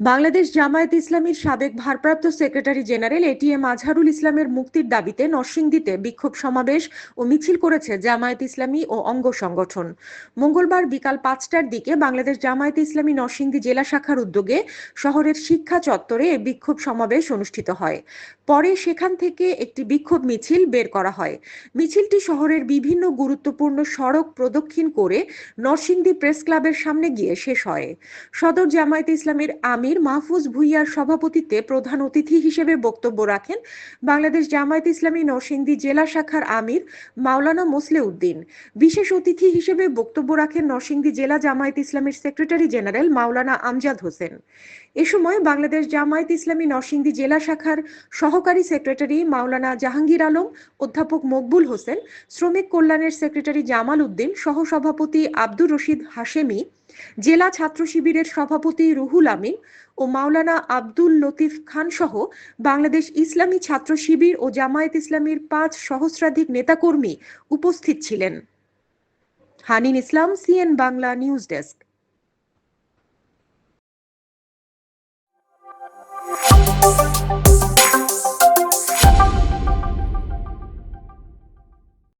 বাংলাদেশ জামায়াত ইসলামীর সাবেক ভারপ্রাপ্ত সেক্রেটারি জেনারেল এটিএম আজহারুল ইসলামের মুক্তির দাবিতে নরসিংদীতে বিক্ষোভ সমাবেশ ও মিছিল করেছে জামায়াত ইসলামী ও অঙ্গ সংগঠন। মঙ্গলবার বিকাল পাঁচটার দিকে বাংলাদেশ জামায়াত ইসলামী নরসিংদী জেলা শাখার উদ্যোগে শহরের শিক্ষা চত্বরে এই বিক্ষোভ সমাবেশ অনুষ্ঠিত হয়। পরে সেখান থেকে একটি বিক্ষোভ মিছিল বের করা হয়। মিছিলটি শহরের বিভিন্ন গুরুত্বপূর্ণ সড়ক প্রদক্ষিণ করে নরসিংদী প্রেস ক্লাবের সামনে গিয়ে শেষ হয়। সদর জামায়াত ইসলামীর আমির মাহফুজ ভুইয়ার সভাপতিত্বে প্রধান অতিথি হিসেবে বক্তব্য রাখেন বাংলাদেশ জামায়াত ইসলামী নরসিংদী জেলা শাখার আমির মাওলানা মোসলে উদ্দিন বিশেষ অতিথি হিসেবে বক্তব্য রাখেন নরসিংদী জেলা জামায়াত ইসলামীর সেক্রেটারি জেনারেল মাওলানা আমজাদ হোসেন। এ সময় বাংলাদেশ জামায়াত ইসলামী নরসিংদী জেলা শাখার সহকারী সেক্রেটারি মাওলানা জাহাঙ্গীর আলম, অধ্যাপক মকবুল হোসেন, শ্রমিক কল্যাণের সেক্রেটারি জামাল উদ্দিন, সহসভাপতি আব্দুর রশিদ হাশেমি জেলা ছাত্র শিবিরের সভাপতি রুহুল আমিন ও মাওলানা আব্দুল লতিফ খান সহ বাংলাদেশ ইসলামী ছাত্র শিবির ও জামায়াত ইসলামীর পাঁচ সহস্রাধিক নেতাকর্মী উপস্থিত ছিলেন। Hanin Islam, CN Bangla news desk.